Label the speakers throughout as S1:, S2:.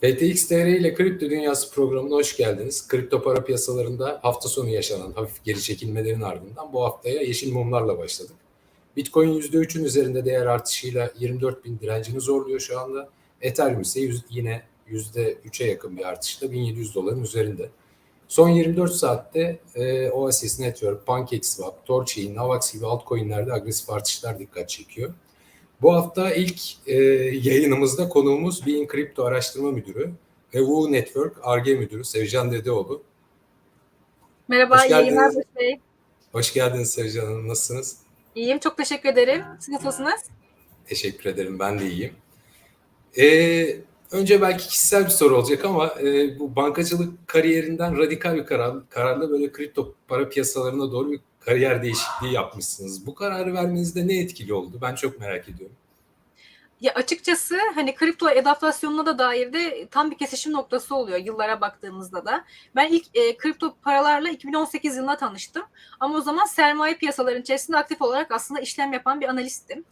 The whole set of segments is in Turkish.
S1: FTX TR ile Kripto Dünyası programına hoş geldiniz. Kripto para piyasalarında hafta sonu yaşanan hafif geri çekilmelerin ardından bu haftaya yeşil mumlarla başladık. Bitcoin %3'ün üzerinde değer artışıyla 24 bin direncini zorluyor şu anda. Ethereum ise yine %3'e yakın bir artışla 1700 doların üzerinde. Son 24 saatte e, Oasis Network, PancakeSwap, Torchain, Navax gibi altcoin'lerde agresif artışlar dikkat çekiyor. Bu hafta ilk e, yayınımızda konuğumuz Bein Kripto Araştırma Müdürü ve Wu Network ARGE Müdürü Sevcan Dedeoğlu.
S2: Merhaba,
S1: Hoş
S2: yayınlar
S1: geldiniz.
S2: Barış Bey.
S1: Hoş geldiniz Sevcan Hanım. Nasılsınız?
S2: İyiyim, çok teşekkür ederim. Siz nasılsınız?
S1: Teşekkür ederim. Ben de iyiyim. Ee, önce belki kişisel bir soru olacak ama e, bu bankacılık kariyerinden radikal bir karar, kararla böyle kripto para piyasalarına doğru bir kariyer değişikliği yapmışsınız. Bu kararı vermenizde ne etkili oldu? Ben çok merak ediyorum.
S2: Ya açıkçası hani kripto adaptasyonuna da dair de tam bir kesişim noktası oluyor yıllara baktığımızda da. Ben ilk e, kripto paralarla 2018 yılında tanıştım. Ama o zaman sermaye piyasaların içerisinde aktif olarak aslında işlem yapan bir analisttim.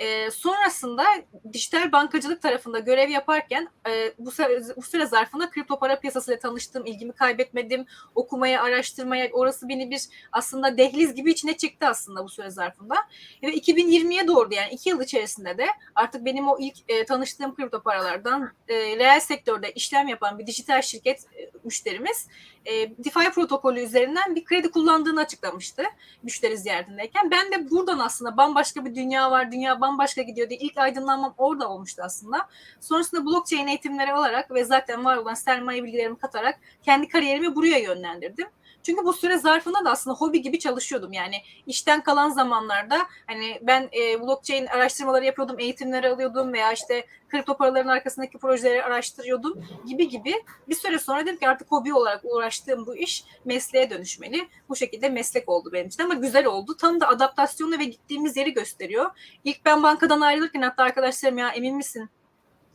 S2: E, sonrasında dijital bankacılık tarafında görev yaparken e, bu, süre, bu süre zarfında kripto para piyasasıyla tanıştım, ilgimi kaybetmedim, okumaya, araştırmaya, orası beni bir aslında dehliz gibi içine çekti aslında bu süre zarfında. Ve 2020'ye doğru yani iki yıl içerisinde de artık benim o ilk e, tanıştığım kripto paralardan e, reel sektörde işlem yapan bir dijital şirket e, müşterimiz e, DeFi protokolü üzerinden bir kredi kullandığını açıklamıştı müşteri ziyaretindeyken. Ben de buradan aslında bambaşka bir dünya var, dünya bambaşka gidiyor diye ilk aydınlanmam orada olmuştu aslında. Sonrasında blockchain eğitimleri alarak ve zaten var olan sermaye bilgilerimi katarak kendi kariyerimi buraya yönlendirdim. Çünkü bu süre zarfında da aslında hobi gibi çalışıyordum. Yani işten kalan zamanlarda hani ben e, blockchain araştırmaları yapıyordum, eğitimleri alıyordum veya işte kripto paraların arkasındaki projeleri araştırıyordum gibi gibi. Bir süre sonra dedim ki artık hobi olarak uğraştığım bu iş mesleğe dönüşmeli. Bu şekilde meslek oldu benim için ama güzel oldu. Tam da adaptasyonu ve gittiğimiz yeri gösteriyor. İlk ben bankadan ayrılırken hatta arkadaşlarım ya emin misin?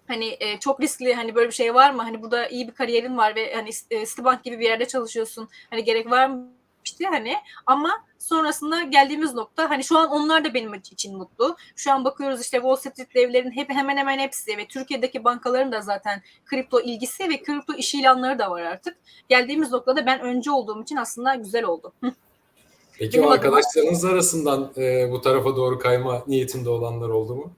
S2: Hani e, çok riskli hani böyle bir şey var mı? Hani burada iyi bir kariyerin var ve hani e, Citibank gibi bir yerde çalışıyorsun. Hani gerek var mı? İşte hani ama sonrasında geldiğimiz nokta hani şu an onlar da benim için mutlu. Şu an bakıyoruz işte Wall Street devlerin hep hemen hemen hepsi ve Türkiye'deki bankaların da zaten kripto ilgisi ve kripto iş ilanları da var artık. Geldiğimiz noktada ben önce olduğum için aslında güzel oldu.
S1: Peki
S2: Benim
S1: o
S2: adıma-
S1: arkadaşlarınız arasından e, bu tarafa doğru kayma niyetinde olanlar oldu mu?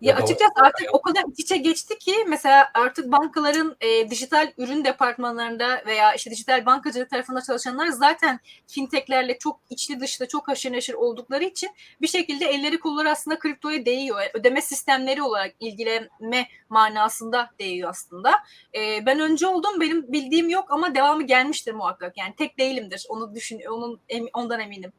S2: Ya açıkçası artık o kadar iç içe geçti ki mesela artık bankaların e, dijital ürün departmanlarında veya işte dijital bankacılık tarafında çalışanlar zaten fintechlerle çok içli dışlı çok haşır neşir oldukları için bir şekilde elleri kolları aslında kriptoya değiyor. Ödeme sistemleri olarak ilgilenme manasında değiyor aslında. E, ben önce oldum benim bildiğim yok ama devamı gelmiştir muhakkak. Yani tek değilimdir. Onu düşün onun ondan eminim.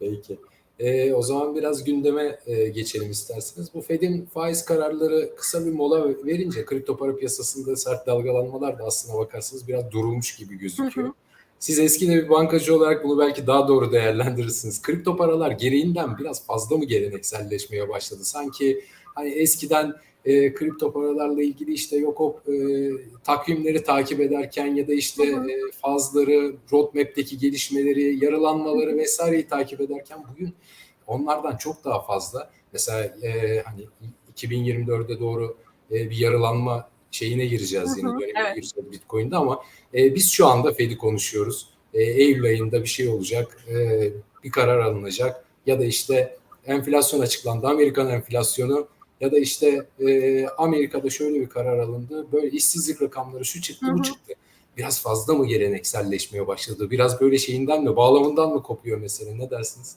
S1: Peki. Ee, o zaman biraz gündeme e, geçelim isterseniz. Bu Fed'in faiz kararları kısa bir mola verince kripto para piyasasında sert dalgalanmalar da aslına bakarsanız biraz durulmuş gibi gözüküyor.
S2: Hı hı.
S1: Siz eski bir bankacı olarak bunu belki daha doğru değerlendirirsiniz. Kripto paralar gereğinden biraz fazla mı gelenekselleşmeye başladı? Sanki hani eskiden e, kripto paralarla ilgili işte yok o e, takvimleri takip ederken ya da işte e, fazları, roadmap'teki gelişmeleri, yarılanmaları vesaireyi takip ederken bugün onlardan çok daha fazla. Mesela e, hani 2024'e doğru e, bir yarılanma şeyine gireceğiz
S2: hı,
S1: döneme
S2: evet.
S1: gireceğiz Bitcoin'de ama e, biz şu anda Fed'i konuşuyoruz. E, Eylül ayında bir şey olacak, e, bir karar alınacak ya da işte enflasyon açıklandı, Amerikan enflasyonu ya da işte e, Amerika'da şöyle bir karar alındı, böyle işsizlik rakamları şu çıktı
S2: Hı
S1: bu çıktı. Biraz fazla mı gelenekselleşmeye başladı? Biraz böyle şeyinden mi, bağlamından mı kopuyor mesele? Ne dersiniz?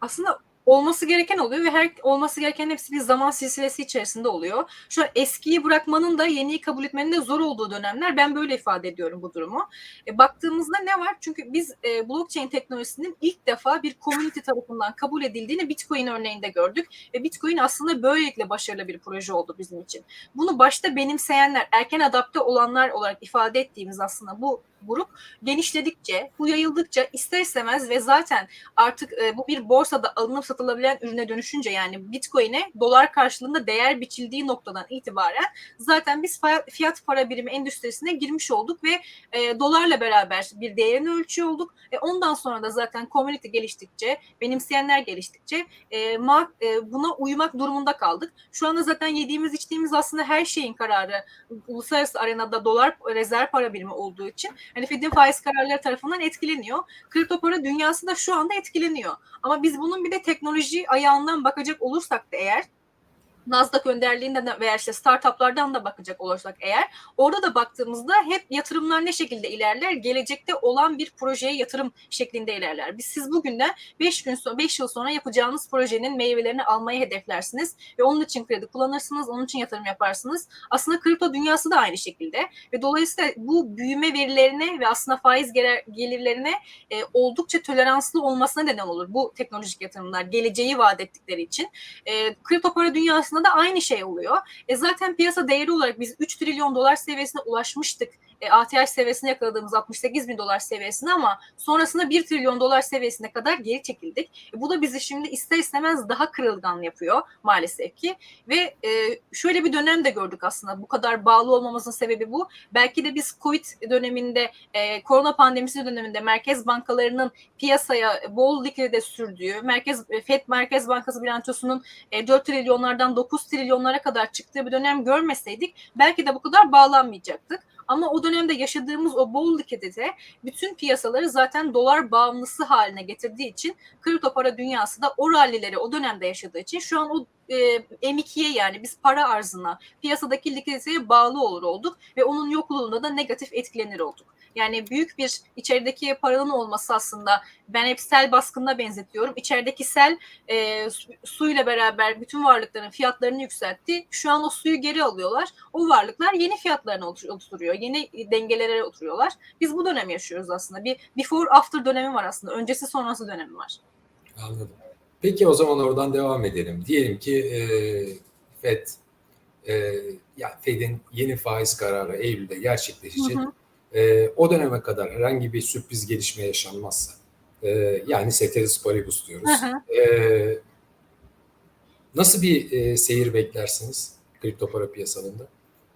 S2: aslında olması gereken oluyor ve her olması gereken hepsi bir zaman silsilesi içerisinde oluyor. Şu eskiyi bırakmanın da yeniyi kabul etmenin de zor olduğu dönemler. Ben böyle ifade ediyorum bu durumu. E, baktığımızda ne var? Çünkü biz e, blockchain teknolojisinin ilk defa bir community tarafından kabul edildiğini Bitcoin örneğinde gördük ve Bitcoin aslında böylelikle başarılı bir proje oldu bizim için. Bunu başta benimseyenler, erken adapte olanlar olarak ifade ettiğimiz aslında bu buruk genişledikçe, bu yayıldıkça ister istemez ve zaten artık e, bu bir borsada alınıp satılabilen ürüne dönüşünce yani Bitcoin'e dolar karşılığında değer biçildiği noktadan itibaren zaten biz fiyat para birimi endüstrisine girmiş olduk ve e, dolarla beraber bir değerini ölçüyor olduk. E, ondan sonra da zaten community geliştikçe, benimseyenler geliştikçe e, ma- e, buna uymak durumunda kaldık. Şu anda zaten yediğimiz içtiğimiz aslında her şeyin kararı uluslararası arenada dolar rezerv para birimi olduğu için hani Fed'in faiz kararları tarafından etkileniyor. Kripto para dünyası da şu anda etkileniyor. Ama biz bunun bir de teknoloji ayağından bakacak olursak da eğer Nasdaq önderliğinden de veya işte startuplardan da bakacak olursak eğer orada da baktığımızda hep yatırımlar ne şekilde ilerler? Gelecekte olan bir projeye yatırım şeklinde ilerler. Biz siz bugünden 5 gün sonra 5 yıl sonra yapacağınız projenin meyvelerini almayı hedeflersiniz ve onun için kredi kullanırsınız, onun için yatırım yaparsınız. Aslında kripto dünyası da aynı şekilde ve dolayısıyla bu büyüme verilerine ve aslında faiz gelir, gelirlerine e, oldukça toleranslı olmasına neden olur bu teknolojik yatırımlar geleceği vaat ettikleri için. E, kripto para dünyasında da aynı şey oluyor. E, zaten piyasa değeri olarak biz 3 trilyon dolar seviyesine ulaşmıştık. E, ATH seviyesine yakaladığımız 68 bin dolar seviyesine ama sonrasında 1 trilyon dolar seviyesine kadar geri çekildik. E, bu da bizi şimdi ister istemez daha kırılgan yapıyor maalesef ki. Ve e, şöyle bir dönem de gördük aslında bu kadar bağlı olmamızın sebebi bu. Belki de biz Covid döneminde, e, korona pandemisi döneminde merkez bankalarının piyasaya bol likidite sürdüğü, merkez FED Merkez Bankası bilançosunun e, 4 trilyonlardan 9 trilyonlara kadar çıktığı bir dönem görmeseydik belki de bu kadar bağlanmayacaktık. Ama o dönemde yaşadığımız o bol likidite bütün piyasaları zaten dolar bağımlısı haline getirdiği için kripto para dünyası da o rallileri o dönemde yaşadığı için şu an o e, M2'ye yani biz para arzına, piyasadaki likiditeye bağlı olur olduk ve onun yokluğunda da negatif etkilenir olduk. Yani büyük bir içerideki paranın olması aslında ben hep sel baskınına benzetiyorum. İçerideki sel e, su- suyla beraber bütün varlıkların fiyatlarını yükseltti. Şu an o suyu geri alıyorlar. O varlıklar yeni fiyatlarını oluştur- oluşturuyor. Yeni dengelere oturuyorlar. Biz bu dönem yaşıyoruz aslında. Bir before after dönemi var aslında. Öncesi sonrası dönemi var.
S1: Anladım. Peki o zaman oradan devam edelim. Diyelim ki e, FED, e, yani FED'in yeni faiz kararı Eylül'de gerçekleşecek.
S2: Hı hı.
S1: E, o döneme kadar herhangi bir sürpriz gelişme yaşanmazsa, e, yani ceteris paribus diyoruz.
S2: Hı hı.
S1: E, nasıl bir e, seyir beklersiniz kripto para piyasalarında?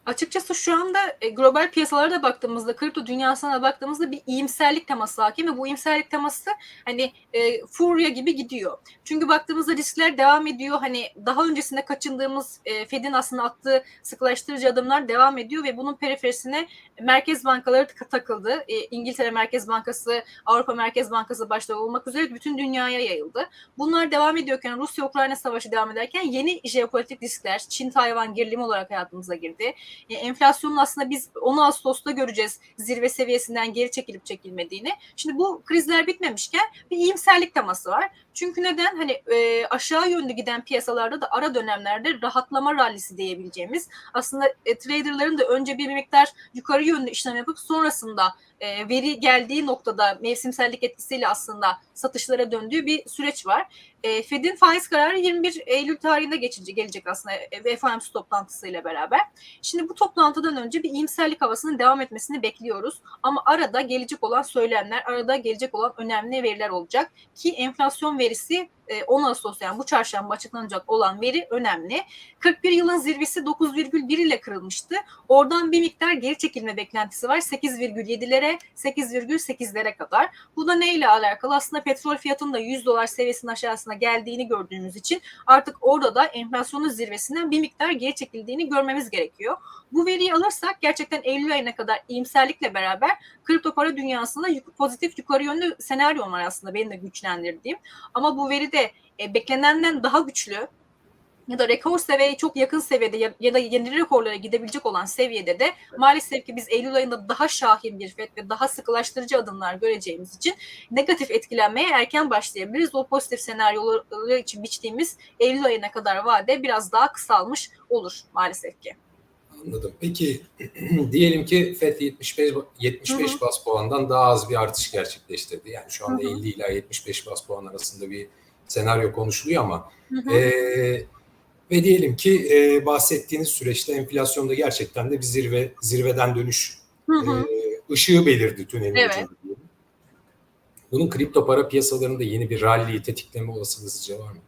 S2: Açıkçası şu anda e, global piyasalara da baktığımızda, kripto dünyasına da baktığımızda bir iyimserlik teması hakim ve bu iyimserlik teması hani e, furya gibi gidiyor. Çünkü baktığımızda riskler devam ediyor. Hani daha öncesinde kaçındığımız e, Fed'in aslında attığı sıkılaştırıcı adımlar devam ediyor ve bunun periferisine merkez bankaları takıldı. E, İngiltere Merkez Bankası, Avrupa Merkez Bankası başta olmak üzere bütün dünyaya yayıldı. Bunlar devam ediyorken Rusya-Ukrayna savaşı devam ederken yeni jeopolitik riskler, Çin-Tayvan gerilimi olarak hayatımıza girdi. E, enflasyonun aslında biz 10 Ağustos'ta göreceğiz zirve seviyesinden geri çekilip çekilmediğini. Şimdi bu krizler bitmemişken bir iyimserlik teması var. Çünkü neden? Hani e, aşağı yönlü giden piyasalarda da ara dönemlerde rahatlama rallisi diyebileceğimiz aslında e, traderların da önce bir miktar yukarı yönlü işlem yapıp sonrasında e, veri geldiği noktada mevsimsellik etkisiyle aslında satışlara döndüğü bir süreç var. E, Fed'in faiz kararı 21 Eylül tarihinde geçici gelecek aslında e, FOMC toplantısıyla beraber. Şimdi bu toplantıdan önce bir iyimserlik havasının devam etmesini bekliyoruz. Ama arada gelecek olan söylemler, arada gelecek olan önemli veriler olacak ki enflasyon verisi e, 10 Ağustos yani bu çarşamba açıklanacak olan veri önemli. 41 yılın zirvesi 9,1 ile kırılmıştı. Oradan bir miktar geri çekilme beklentisi var. 8,7'lere, 8,8'lere kadar. Bu da neyle alakalı? Aslında petrol fiyatının da 100 dolar seviyesinin aşağısına geldiğini gördüğümüz için artık orada da enflasyonun zirvesinden bir miktar geri çekildiğini görmemiz gerekiyor. Bu veriyi alırsak gerçekten Eylül ayına kadar iyimserlikle beraber kripto para dünyasında pozitif yukarı yönlü senaryo var aslında benim de güçlendirdiğim. Ama bu veri de e, beklenenden daha güçlü ya da rekor seviyeye çok yakın seviyede ya, ya da yeni rekorlara gidebilecek olan seviyede de maalesef ki biz Eylül ayında daha şahin bir FED ve daha sıkılaştırıcı adımlar göreceğimiz için negatif etkilenmeye erken başlayabiliriz. O pozitif senaryoları için biçtiğimiz Eylül ayına kadar vade biraz daha kısalmış olur maalesef ki.
S1: Anladım. Peki diyelim ki FED 75 75
S2: Hı hı.
S1: bas puandan daha az bir artış gerçekleştirdi. Yani şu anda
S2: Hı hı.
S1: 50 ila 75 bas puan arasında bir senaryo konuşuluyor ama
S2: Hı hı.
S1: Ee, ve diyelim ki e, bahsettiğiniz süreçte enflasyonda gerçekten de bir zirve zirveden dönüş
S2: Hı
S1: e,
S2: hı.
S1: ışığı belirdi tünelin
S2: Evet.
S1: ucunda. Bunun kripto para piyasalarında yeni bir rally'yi tetikleme olasılığı var mı?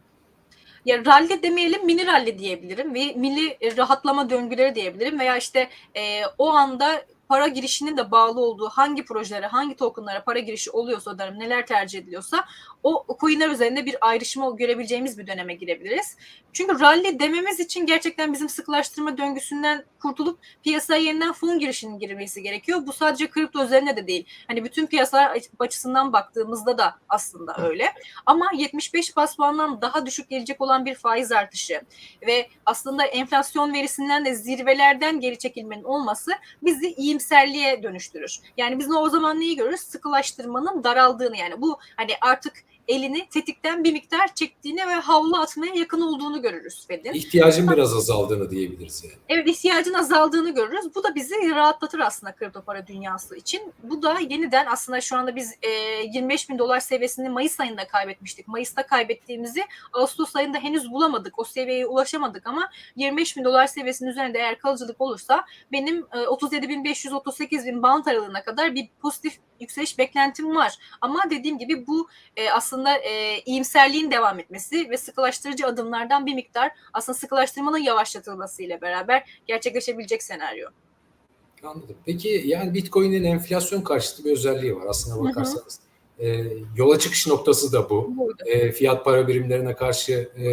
S2: Ya ralli demeyelim mini ralli diyebilirim ve milli e, rahatlama döngüleri diyebilirim veya işte e, o anda para girişinin de bağlı olduğu hangi projelere, hangi tokenlara para girişi oluyorsa o dönem neler tercih ediliyorsa o coinler üzerinde bir ayrışma görebileceğimiz bir döneme girebiliriz. Çünkü rally dememiz için gerçekten bizim sıkılaştırma döngüsünden kurtulup piyasaya yeniden fon girişinin girmesi gerekiyor. Bu sadece kripto üzerine de değil. Hani bütün piyasalar açısından baktığımızda da aslında öyle. Ama 75 bas puandan daha düşük gelecek olan bir faiz artışı ve aslında enflasyon verisinden de zirvelerden geri çekilmenin olması bizi iyimserliğe dönüştürür. Yani biz o zaman neyi görürüz? Sıkılaştırmanın daraldığını yani bu hani artık elini tetikten bir miktar çektiğini ve havlu atmaya yakın olduğunu görürüz Fed'in.
S1: İhtiyacın biraz azaldığını diyebiliriz yani.
S2: Evet ihtiyacın azaldığını görürüz. Bu da bizi rahatlatır aslında kripto para dünyası için. Bu da yeniden aslında şu anda biz e, 25 bin dolar seviyesini Mayıs ayında kaybetmiştik. Mayıs'ta kaybettiğimizi Ağustos ayında henüz bulamadık. O seviyeye ulaşamadık ama 25 bin dolar seviyesinin üzerinde eğer kalıcılık olursa benim e, 37.500-38 bin band aralığına kadar bir pozitif yükseliş beklentim var. Ama dediğim gibi bu e, aslında e, iyimserliğin devam etmesi ve sıkılaştırıcı adımlardan bir miktar aslında sıkılaştırmanın yavaşlatılması ile beraber gerçekleşebilecek senaryo.
S1: Anladım. Peki yani Bitcoin'in enflasyon karşıtı bir özelliği var aslına bakarsanız. E, yola çıkış noktası da bu. E, fiyat para birimlerine karşı e,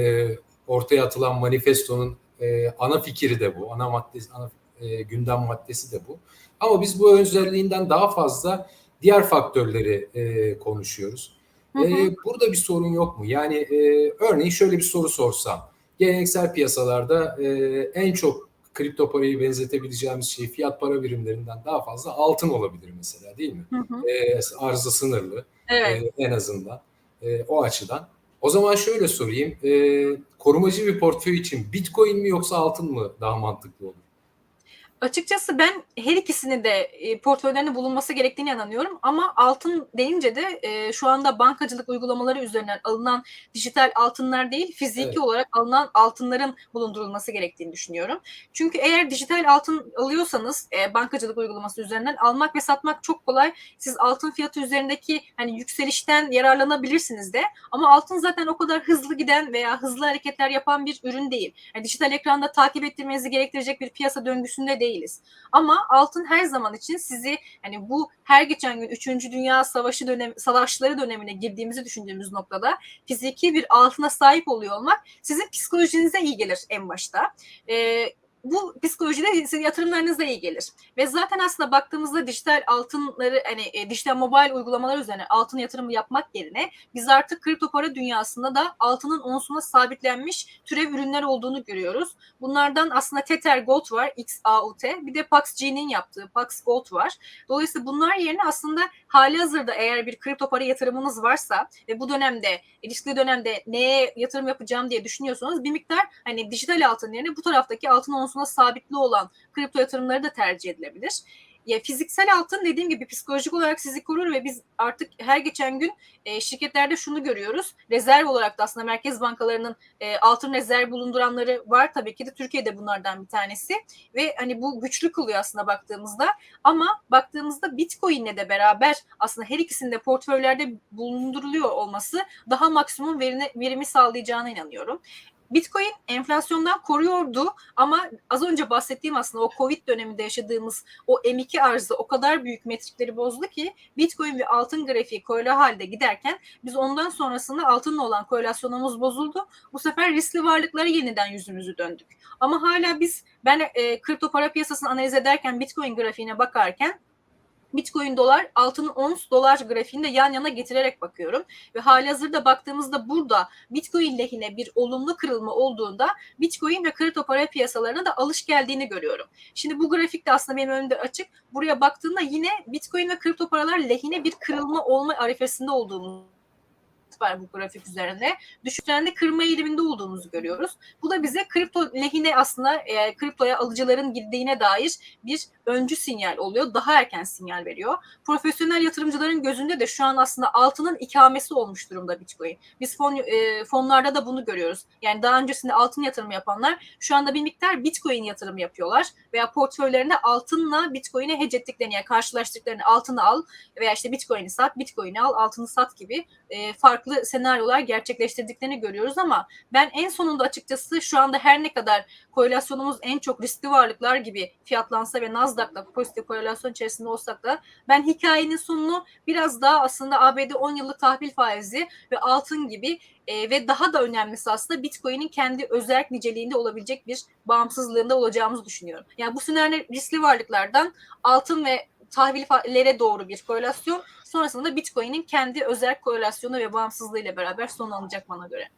S1: ortaya atılan manifestonun e, ana fikri de bu. Ana maddesi, ana e, gündem maddesi de bu. Ama biz bu özelliğinden daha fazla diğer faktörleri e, konuşuyoruz.
S2: Hı hı.
S1: E, burada bir sorun yok mu? Yani e, örneğin şöyle bir soru sorsam. Geleneksel piyasalarda e, en çok kripto parayı benzetebileceğimiz şey fiyat para birimlerinden daha fazla altın olabilir mesela değil mi?
S2: Hı hı.
S1: E, arzı sınırlı
S2: Evet.
S1: e, en azından e, o açıdan. O zaman şöyle sorayım. E, korumacı bir portföy için Bitcoin mi yoksa altın mı daha mantıklı olur?
S2: Açıkçası ben her ikisini de e, portföylerinde bulunması gerektiğine inanıyorum. Ama altın deyince de e, şu anda bankacılık uygulamaları üzerinden alınan dijital altınlar değil, fiziki
S1: Evet.
S2: olarak alınan altınların bulundurulması gerektiğini düşünüyorum. Çünkü eğer dijital altın alıyorsanız e, bankacılık uygulaması üzerinden almak ve satmak çok kolay. Siz altın fiyatı üzerindeki hani yükselişten yararlanabilirsiniz de. Ama altın zaten o kadar hızlı giden veya hızlı hareketler yapan bir ürün değil. Yani dijital ekranda takip ettirmenizi gerektirecek bir piyasa döngüsünde değiliz. Ama altın her zaman için sizi hani bu her geçen gün 3. Dünya Savaşı dönem savaşları dönemine girdiğimizi düşündüğümüz noktada fiziki bir altına sahip oluyor olmak sizin psikolojinize iyi gelir en başta. Ee, bu psikolojide sizin yatırımlarınıza iyi gelir. Ve zaten aslında baktığımızda dijital altınları hani e, dijital mobil uygulamalar üzerine altın yatırımı yapmak yerine biz artık kripto para dünyasında da altının onsuna sabitlenmiş türev ürünler olduğunu görüyoruz. Bunlardan aslında Tether Gold var, XAUT. Bir de PaxG'nin yaptığı Pax Gold var. Dolayısıyla bunlar yerine aslında hali hazırda eğer bir kripto para yatırımınız varsa ve bu dönemde, riskli dönemde neye yatırım yapacağım diye düşünüyorsanız bir miktar hani dijital altın yerine bu taraftaki altın onsuna sabitli olan kripto yatırımları da tercih edilebilir. Ya fiziksel altın dediğim gibi psikolojik olarak sizi korur ve biz artık her geçen gün e, şirketlerde şunu görüyoruz. Rezerv olarak da aslında merkez bankalarının e, altın rezerv bulunduranları var tabii ki de Türkiye'de bunlardan bir tanesi ve hani bu güçlü kılıyor aslında baktığımızda ama baktığımızda Bitcoin'le de beraber aslında her ikisinde portföylerde bulunduruluyor olması daha maksimum verini, verimi sağlayacağına inanıyorum. Bitcoin enflasyondan koruyordu ama az önce bahsettiğim aslında o Covid döneminde yaşadığımız o M2 arzı o kadar büyük metrikleri bozdu ki Bitcoin ve altın grafiği korele halde giderken biz ondan sonrasında altınla olan korelasyonumuz bozuldu. Bu sefer riskli varlıklara yeniden yüzümüzü döndük. Ama hala biz ben e, kripto para piyasasını analiz ederken Bitcoin grafiğine bakarken Bitcoin dolar altının ons dolar grafiğinde yan yana getirerek bakıyorum ve halihazırda baktığımızda burada Bitcoin lehine bir olumlu kırılma olduğunda Bitcoin ve kripto para piyasalarına da alış geldiğini görüyorum. Şimdi bu grafikte aslında benim önümde açık. Buraya baktığımda yine Bitcoin ve kripto paralar lehine bir kırılma olma arifesinde olduğumuz var bu grafik üzerinde. Düşük trendi kırma eğiliminde olduğumuzu görüyoruz. Bu da bize kripto lehine aslında e, kriptoya alıcıların gittiğine dair bir öncü sinyal oluyor. Daha erken sinyal veriyor. Profesyonel yatırımcıların gözünde de şu an aslında altının ikamesi olmuş durumda Bitcoin. Biz fon, e, fonlarda da bunu görüyoruz. Yani daha öncesinde altın yatırımı yapanlar şu anda bir miktar Bitcoin yatırımı yapıyorlar veya portföylerinde altınla Bitcoin'i hedge ettiklerini yani karşılaştıklarını altını al veya işte Bitcoin'i sat, Bitcoin'i al, altını sat gibi e, farklı senaryolar gerçekleştirdiklerini görüyoruz ama ben en sonunda açıkçası şu anda her ne kadar korelasyonumuz en çok riskli varlıklar gibi fiyatlansa ve Nasdaq'la pozitif korelasyon içerisinde olsak da ben hikayenin sonunu biraz daha aslında ABD 10 yıllık tahvil faizi ve altın gibi e, ve daha da önemlisi aslında Bitcoin'in kendi özel niceliğinde olabilecek bir bağımsızlığında olacağımızı düşünüyorum. Yani bu senaryo riskli varlıklardan altın ve tahvillere doğru bir korelasyon sonrasında Bitcoin'in kendi özel korelasyonu ve bağımsızlığı ile beraber son alacak bana göre.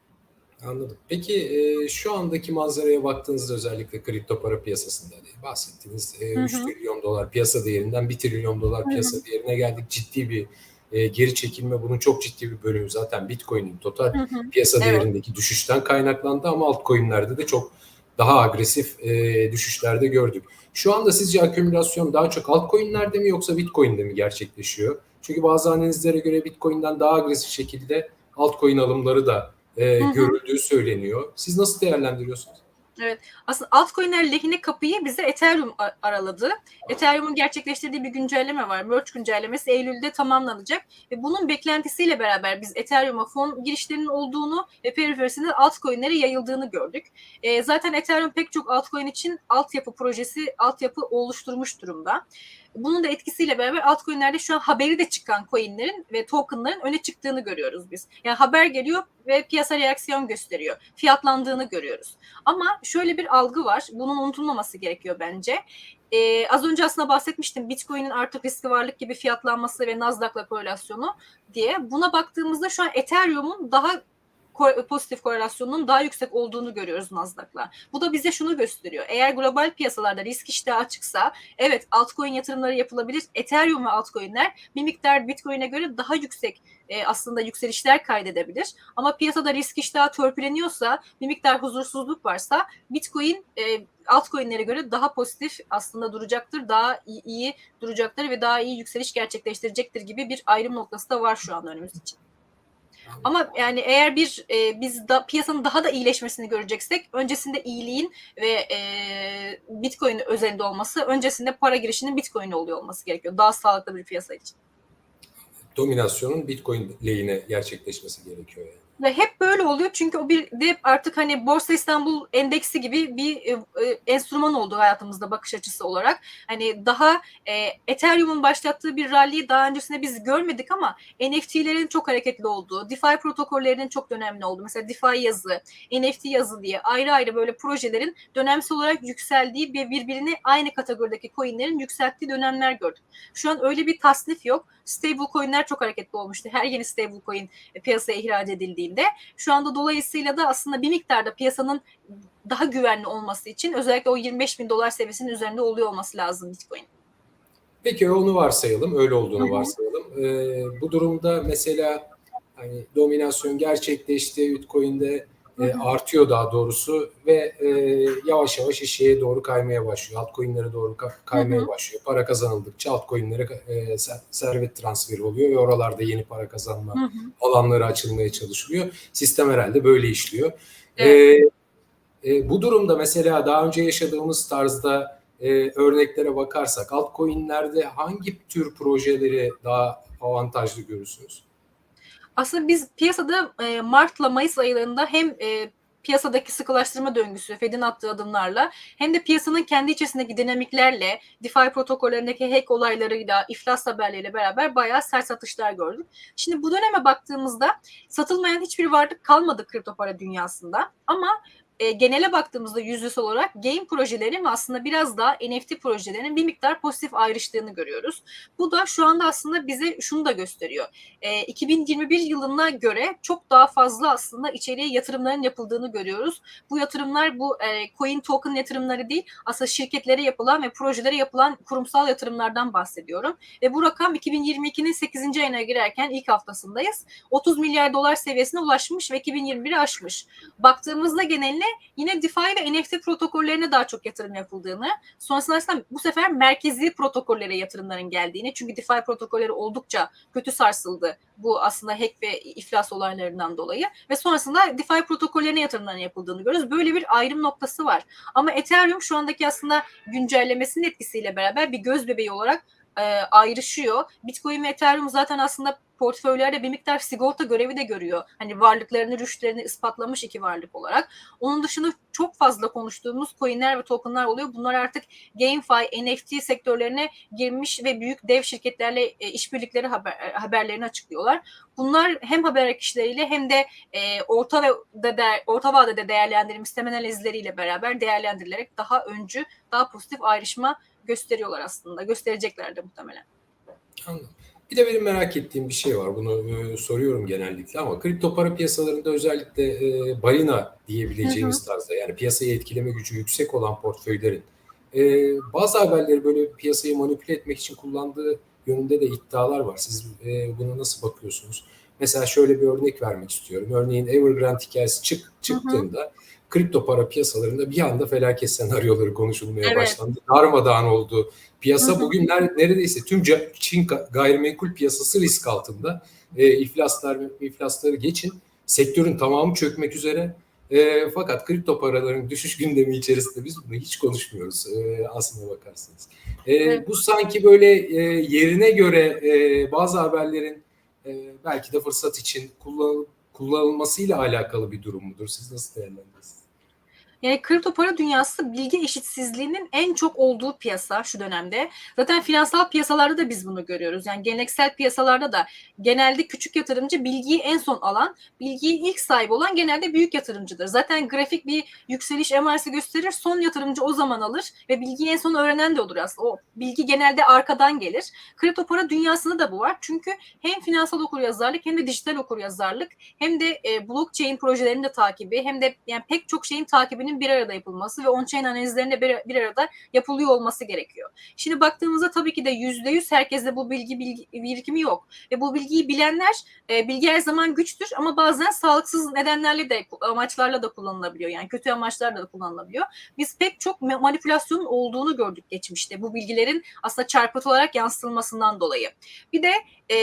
S1: Anladım. Peki e, şu andaki manzaraya baktığınızda özellikle kripto para piyasasında diye bahsettiniz. E,
S2: Hı hı.
S1: 3 trilyon dolar piyasa değerinden 1 trilyon dolar piyasa değerine geldik. Ciddi bir e, geri çekilme. Bunun çok ciddi bir bölümü zaten Bitcoin'in total
S2: Hı hı.
S1: piyasa
S2: Evet.
S1: değerindeki düşüşten kaynaklandı ama altcoin'lerde de çok daha agresif e, düşüşlerde gördük. Şu anda sizce akümülasyon daha çok altcoin'lerde mi yoksa Bitcoin'de mi gerçekleşiyor? Çünkü bazı analizlere göre Bitcoin'den daha agresif şekilde altcoin alımları da e,
S2: Hı hı.
S1: görüldüğü söyleniyor. Siz nasıl değerlendiriyorsunuz?
S2: Aslında altcoin'ler lehine kapıyı bize Ethereum araladı. Ethereum'un gerçekleştirdiği bir güncelleme var. Merge güncellemesi Eylül'de tamamlanacak. Ve bunun beklentisiyle beraber biz Ethereum'a fon girişlerinin olduğunu ve periferisinde altcoin'lere yayıldığını gördük. E, zaten Ethereum pek çok altcoin için altyapı projesi, altyapı oluşturmuş durumda. Bunun da etkisiyle beraber altcoin'lerde şu an haberi de çıkan coin'lerin ve token'ların öne çıktığını görüyoruz biz. Yani haber geliyor ve piyasa reaksiyon gösteriyor. Fiyatlandığını görüyoruz. Ama şöyle bir algı var. Bunun unutulmaması gerekiyor bence. Ee, az önce aslında bahsetmiştim Bitcoin'in artık riskli varlık gibi fiyatlanması ve Nasdaq'la korelasyonu diye. Buna baktığımızda şu an Ethereum'un daha pozitif korelasyonunun daha yüksek olduğunu görüyoruz Nasdaq'la. Bu da bize şunu gösteriyor. Eğer global piyasalarda risk iştahı açıksa evet altcoin yatırımları yapılabilir. Ethereum ve altcoin'ler bir miktar Bitcoin'e göre daha yüksek e, aslında yükselişler kaydedebilir. Ama piyasada risk iştahı törpüleniyorsa, bir miktar huzursuzluk varsa Bitcoin e, altcoin'lere göre daha pozitif aslında duracaktır, daha iyi, iyi duracaktır ve daha iyi yükseliş gerçekleştirecektir gibi bir ayrım noktası da var şu an önümüz için. Ama yani eğer bir e, biz da piyasanın daha da iyileşmesini göreceksek öncesinde iyiliğin ve e, Bitcoin özelinde olması, öncesinde para girişinin Bitcoin oluyor olması gerekiyor. Daha sağlıklı bir piyasa için.
S1: Dominasyonun Bitcoin lehine gerçekleşmesi gerekiyor yani.
S2: Ve hep böyle oluyor çünkü o bir de artık hani Borsa İstanbul endeksi gibi bir e, e, enstrüman oldu hayatımızda bakış açısı olarak. Hani daha e, Ethereum'un başlattığı bir rally'yi daha öncesinde biz görmedik ama NFT'lerin çok hareketli olduğu, DeFi protokollerinin çok önemli olduğu. Mesela DeFi yazı, NFT yazı diye ayrı ayrı böyle projelerin dönemsel olarak yükseldiği ve birbirini aynı kategorideki coinlerin yükselttiği dönemler gördük. Şu an öyle bir tasnif yok. Stable coinler çok hareketli olmuştu. Her yeni stable coin piyasaya ihraç edildiğinde. Şu anda dolayısıyla da aslında bir miktarda piyasanın daha güvenli olması için özellikle o 25 bin dolar seviyesinin üzerinde oluyor olması lazım Bitcoin.
S1: Peki onu varsayalım, öyle olduğunu varsayalım. Ee, bu durumda mesela hani dominasyon gerçekleşti, Bitcoin'de e, artıyor daha doğrusu ve e, yavaş yavaş işe doğru kaymaya başlıyor. Altcoin'lere doğru ka- kaymaya
S2: Hı hı.
S1: başlıyor. Para kazanıldıkça altcoin'lere e, ser- servet transferi oluyor ve oralarda yeni para kazanma
S2: Hı hı.
S1: alanları açılmaya çalışılıyor. Sistem herhalde böyle işliyor.
S2: Evet.
S1: Ee, e, bu durumda mesela daha önce yaşadığımız tarzda e, örneklere bakarsak altcoin'lerde hangi tür projeleri daha avantajlı görürsünüz?
S2: Aslında biz piyasada e, Mart'la Mayıs aylarında hem e, piyasadaki sıkılaştırma döngüsü, Fed'in attığı adımlarla hem de piyasanın kendi içerisindeki dinamiklerle, DeFi protokollerindeki hack olaylarıyla, iflas haberleriyle beraber bayağı sert satışlar gördük. Şimdi bu döneme baktığımızda satılmayan hiçbir varlık kalmadı kripto para dünyasında ama e, genele baktığımızda yüzdesel olarak game projelerinin ve aslında biraz daha NFT projelerinin bir miktar pozitif ayrıştığını görüyoruz. Bu da şu anda aslında bize şunu da gösteriyor. E, 2021 yılına göre çok daha fazla aslında içeriye yatırımların yapıldığını görüyoruz. Bu yatırımlar bu e, coin token yatırımları değil aslında şirketlere yapılan ve projelere yapılan kurumsal yatırımlardan bahsediyorum. Ve bu rakam 2022'nin 8. ayına girerken ilk haftasındayız. 30 milyar dolar seviyesine ulaşmış ve 2021'i aşmış. Baktığımızda geneline yine DeFi ve NFT protokollerine daha çok yatırım yapıldığını, sonrasında aslında bu sefer merkezi protokollere yatırımların geldiğini, çünkü DeFi protokolleri oldukça kötü sarsıldı bu aslında hack ve iflas olaylarından dolayı ve sonrasında DeFi protokollerine yatırımların yapıldığını görüyoruz. Böyle bir ayrım noktası var. Ama Ethereum şu andaki aslında güncellemesinin etkisiyle beraber bir göz bebeği olarak e, ayrışıyor. Bitcoin ve Ethereum zaten aslında portföylerde bir miktar sigorta görevi de görüyor. Hani varlıklarını, rüştlerini ispatlamış iki varlık olarak. Onun dışında çok fazla konuştuğumuz coinler ve tokenlar oluyor. Bunlar artık GameFi, NFT sektörlerine girmiş ve büyük dev şirketlerle e, işbirlikleri haber, e, haberlerini açıklıyorlar. Bunlar hem haber akışlarıyla hem de e, orta ve de, de, orta vadede değerlendirilmiş temel analizleriyle beraber değerlendirilerek daha öncü, daha pozitif ayrışma gösteriyorlar aslında. Gösterecekler de muhtemelen.
S1: Anladım. Bir de benim merak ettiğim bir şey var. Bunu e, soruyorum genellikle ama kripto para piyasalarında özellikle e, balina diyebileceğimiz
S2: Hı
S1: tarzda yani piyasayı etkileme gücü yüksek olan portföylerin e, bazı haberleri böyle piyasayı manipüle etmek için kullandığı yönünde de iddialar var. Siz e, buna nasıl bakıyorsunuz? Mesela şöyle bir örnek vermek istiyorum. Örneğin Evergrande hikayesi çık, çıktığında kripto para piyasalarında bir anda felaket senaryoları konuşulmaya
S2: Evet.
S1: başlandı. Darmadağın oldu. Piyasa
S2: Hı hı.
S1: bugün ner- neredeyse tüm Çin ga- gayrimenkul piyasası risk altında. E, iflaslar iflasları geçin. Sektörün tamamı çökmek üzere. E, fakat kripto paraların düşüş gündemi içerisinde biz bunu hiç konuşmuyoruz e, aslında bakarsanız. E,
S2: Evet.
S1: Bu sanki böyle e, yerine göre e, bazı haberlerin e, belki de fırsat için kullan, kullanılmasıyla alakalı bir durum mudur? Siz nasıl değerlendirirsiniz?
S2: Yani kripto para dünyası bilgi eşitsizliğinin en çok olduğu piyasa şu dönemde. Zaten finansal piyasalarda da biz bunu görüyoruz. Yani geleneksel piyasalarda da genelde küçük yatırımcı bilgiyi en son alan, bilgiyi ilk sahibi olan genelde büyük yatırımcıdır. Zaten grafik bir yükseliş emaresi gösterir. Son yatırımcı o zaman alır ve bilgiyi en son öğrenen de olur aslında. O bilgi genelde arkadan gelir. Kripto para dünyasında da bu var. Çünkü hem finansal okuryazarlık hem de dijital okuryazarlık hem de e, blockchain projelerinin de takibi hem de yani pek çok şeyin takibinin bir arada yapılması ve on-chain analizlerinde bir, bir arada yapılıyor olması gerekiyor. Şimdi baktığımızda tabii ki de yüzde yüz herkeste bu bilgi, bilgi birikimi yok. Ve bu bilgiyi bilenler, e, bilgi her zaman güçtür ama bazen sağlıksız nedenlerle de amaçlarla da kullanılabiliyor. Yani kötü amaçlarla da kullanılabiliyor. Biz pek çok ma- manipülasyonun olduğunu gördük geçmişte. Bu bilgilerin aslında çarpıtı olarak yansıtılmasından dolayı. Bir de e,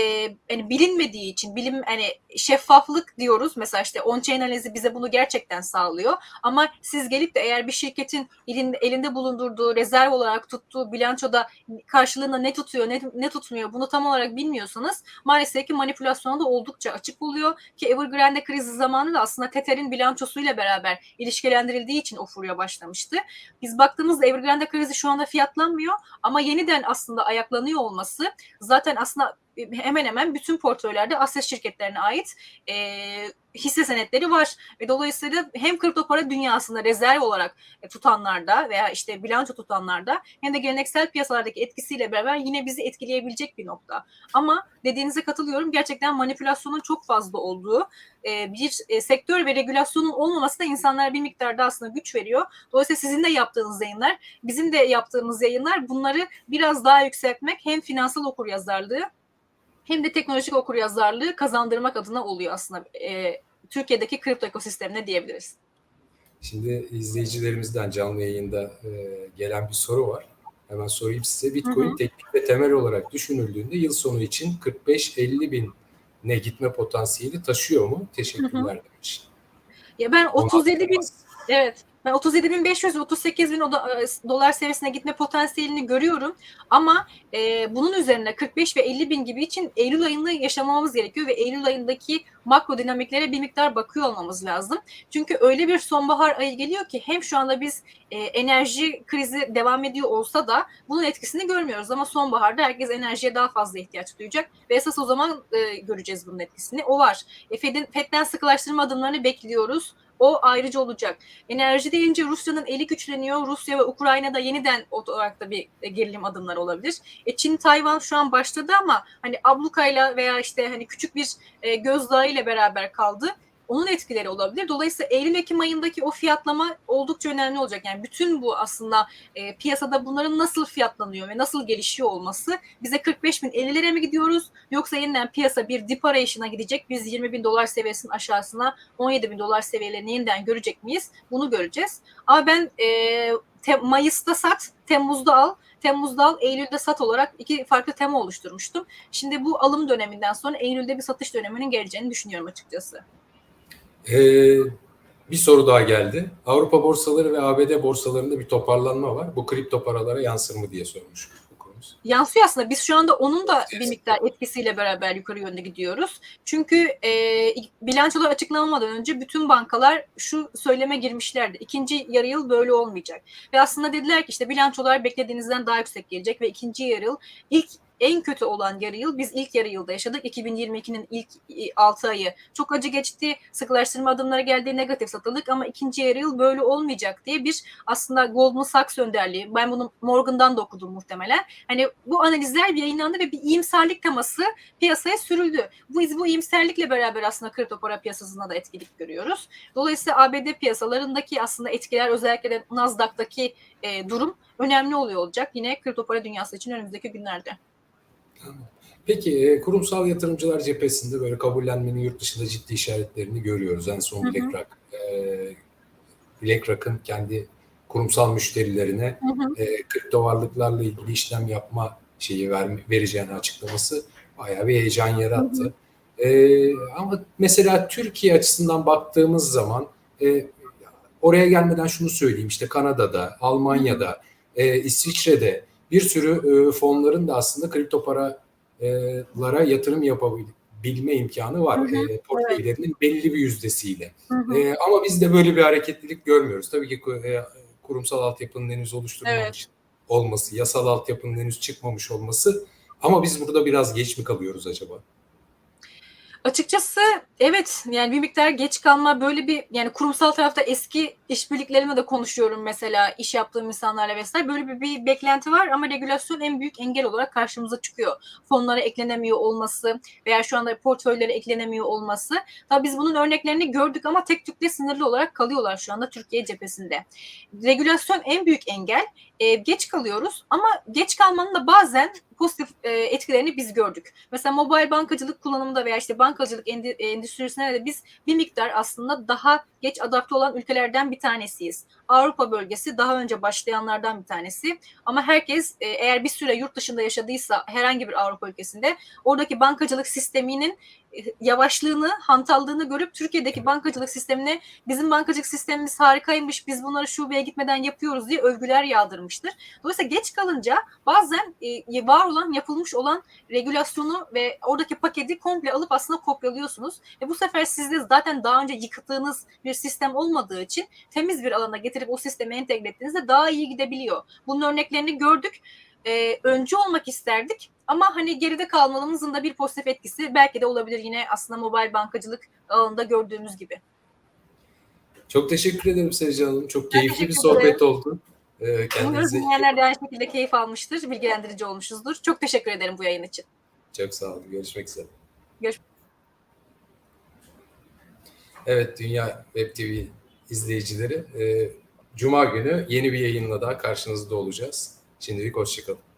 S2: hani bilinmediği için bilim hani şeffaflık diyoruz. Mesela işte on-chain analizi bize bunu gerçekten sağlıyor. Ama siz gelip de eğer bir şirketin elinde, elinde bulundurduğu rezerv olarak tuttuğu bilançoda karşılığında ne tutuyor ne, ne tutmuyor bunu tam olarak bilmiyorsanız maalesef ki manipülasyona da oldukça açık oluyor ki Evergrande krizi zamanı da aslında Tether'in bilançosuyla beraber ilişkilendirildiği için o furya başlamıştı. Biz baktığımızda Evergrande krizi şu anda fiyatlanmıyor ama yeniden aslında ayaklanıyor olması zaten aslında hemen hemen bütün portföylerde Asya şirketlerine ait e, hisse senetleri var ve dolayısıyla hem kripto para dünyasında rezerv olarak tutanlarda veya işte bilanço tutanlarda hem de geleneksel piyasalardaki etkisiyle beraber yine bizi etkileyebilecek bir nokta. Ama dediğinize katılıyorum gerçekten manipülasyonun çok fazla olduğu e, bir e, sektör ve regülasyonun olmaması da insanlara bir miktarda aslında güç veriyor. Dolayısıyla sizin de yaptığınız yayınlar, bizim de yaptığımız yayınlar bunları biraz daha yükseltmek hem finansal okuryazarlığı hem de teknolojik okuryazarlığı kazandırmak adına oluyor aslında e, Türkiye'deki kripto ekosistemine diyebiliriz.
S1: Şimdi izleyicilerimizden canlı yayında e, gelen bir soru var. Hemen sorayım size. Bitcoin
S2: Hı hı.
S1: teknik ve temel olarak düşünüldüğünde yıl sonu için 45-50 bin ne gitme potansiyeli taşıyor mu? Teşekkürler demiş.
S2: Ya ben 37 bin Evet. Ben 37.500 ve 38.000 oda- e, dolar seviyesine gitme potansiyelini görüyorum. Ama e, bunun üzerine 45 ve 50 bin gibi için Eylül ayını yaşamamız gerekiyor ve Eylül ayındaki makro dinamiklere bir miktar bakıyor olmamız lazım. Çünkü öyle bir sonbahar ayı geliyor ki hem şu anda biz e, enerji krizi devam ediyor olsa da bunun etkisini görmüyoruz. Ama sonbaharda herkes enerjiye daha fazla ihtiyaç duyacak ve esas o zaman e, göreceğiz bunun etkisini. O var. E, Fed'in, Fed'den sıkılaştırma adımlarını bekliyoruz. O ayrıca olacak. Enerji deyince Rusya'nın eli güçleniyor. Rusya ve Ukrayna'da yeniden olarak da bir e, gerilim adımları olabilir. E Çin, Tayvan şu an başladı ama hani ablukayla veya işte hani küçük bir e, gözdağı ile beraber kaldı. Onun etkileri olabilir. Dolayısıyla Eylül-Ekim ayındaki o fiyatlama oldukça önemli olacak. Yani bütün bu aslında e, piyasada bunların nasıl fiyatlanıyor ve nasıl gelişiyor olması bize 45 bin 50'lere mi gidiyoruz yoksa yeniden piyasa bir dip arayışına gidecek biz 20 bin dolar seviyesinin aşağısına 17 bin dolar seviyelerini yeniden görecek miyiz? Bunu göreceğiz. Ama ben e, te, Mayıs'ta sat, Temmuz'da al, Temmuz'da al, Eylül'de sat olarak iki farklı tema oluşturmuştum. Şimdi bu alım döneminden sonra Eylül'de bir satış döneminin geleceğini düşünüyorum açıkçası.
S1: Ee, bir soru daha geldi. Avrupa borsaları ve ABD borsalarında bir toparlanma var. Bu kripto paralara yansır mı diye sormuş okurumuz.
S2: yansıyor aslında. Biz şu anda onun da bir miktar etkisiyle beraber yukarı yönde gidiyoruz. Çünkü e, bilançolar açıklanmadan önce bütün bankalar şu söyleme girmişlerdi. İkinci yarı yıl böyle olmayacak. Ve aslında dediler ki işte bilançolar beklediğinizden daha yüksek gelecek ve ikinci yarı yıl ilk en kötü olan yarı yıl biz ilk yarı yılda yaşadık. 2022'nin ilk 6 ayı çok acı geçti. Sıkılaştırma adımları geldi. Negatif satıldık ama ikinci yarı yıl böyle olmayacak diye bir aslında Goldman Sachs önderliği. Ben bunu Morgan'dan da okudum muhtemelen. Hani bu analizler yayınlandı ve bir iyimserlik teması piyasaya sürüldü. Bu, bu iyimserlikle beraber aslında kripto para piyasasında da etkilik görüyoruz. Dolayısıyla ABD piyasalarındaki aslında etkiler özellikle de Nasdaq'taki e, durum önemli oluyor olacak. Yine kripto para dünyası için önümüzdeki günlerde.
S1: Peki e, kurumsal yatırımcılar cephesinde böyle kabullenmenin yurt dışında ciddi işaretlerini görüyoruz. En son
S2: Hı hı.
S1: BlackRock, e, BlackRock'ın kendi kurumsal müşterilerine
S2: Hı hı.
S1: e, kripto varlıklarla ilgili işlem yapma şeyi ver, vereceğini açıklaması bayağı bir heyecan yarattı. E, ama mesela Türkiye açısından baktığımız zaman e, oraya gelmeden şunu söyleyeyim işte Kanada'da, Almanya'da, e, İsviçre'de bir sürü e, fonların da aslında kripto paralara yatırım yapabilme imkanı var.
S2: Hı hı,
S1: E, portföylerinin belli bir yüzdesiyle.
S2: Hı hı.
S1: E, ama biz de böyle bir hareketlilik görmüyoruz. Tabii ki e, kurumsal altyapının henüz oluşturulmamış olması, yasal altyapının henüz çıkmamış olması. Ama biz burada biraz geç mi kalıyoruz acaba?
S2: Açıkçası evet yani bir miktar geç kalma böyle bir yani kurumsal tarafta eski işbirliklerimle de konuşuyorum mesela iş yaptığım insanlarla vesaire böyle bir, bir beklenti var ama regülasyon en büyük engel olarak karşımıza çıkıyor. Fonlara eklenemiyor olması veya şu anda portföylere eklenemiyor olması. Tabii biz bunun örneklerini gördük ama tek tükle sınırlı olarak kalıyorlar şu anda Türkiye cephesinde. Regülasyon en büyük engel. Ee, geç kalıyoruz ama geç kalmanın da bazen pozitif e, etkilerini biz gördük. Mesela mobil bankacılık kullanımında veya işte bankacılık endüstrisine de biz bir miktar aslında daha geç adapte olan ülkelerden bir tanesiyiz. Avrupa bölgesi daha önce başlayanlardan bir tanesi. Ama herkes e, eğer bir süre yurt dışında yaşadıysa herhangi bir Avrupa ülkesinde oradaki bankacılık sisteminin e, yavaşlığını, hantallığını görüp Türkiye'deki bankacılık sistemine bizim bankacılık sistemimiz harikaymış, biz bunları şubeye gitmeden yapıyoruz diye övgüler yağdırmıştır. Dolayısıyla geç kalınca bazen e, var olan, yapılmış olan regülasyonu ve oradaki paketi komple alıp aslında kopyalıyorsunuz. Ve bu sefer sizde zaten daha önce yıkıttığınız bir sistem olmadığı için temiz bir alana getirip o sisteme entegre ettiğinizde daha iyi gidebiliyor. Bunun örneklerini gördük. Ee, öncü olmak isterdik ama hani geride kalmamızın da bir pozitif etkisi belki de olabilir yine aslında mobil bankacılık alanında gördüğümüz gibi.
S1: Çok teşekkür ederim Sevcan Hanım. Çok
S2: Ben
S1: keyifli bir sohbet
S2: ederim.
S1: oldu. Ee, kendinize
S2: dinleyenler de aynı şekilde keyif almıştır, bilgilendirici olmuşuzdur. Çok teşekkür ederim bu yayın için.
S1: çok sağ olun. Görüşmek üzere.
S2: Görüş-
S1: Evet Dünya Web TV izleyicileri. e, Cuma günü yeni bir yayınla daha karşınızda olacağız. Şimdilik hoşçakalın.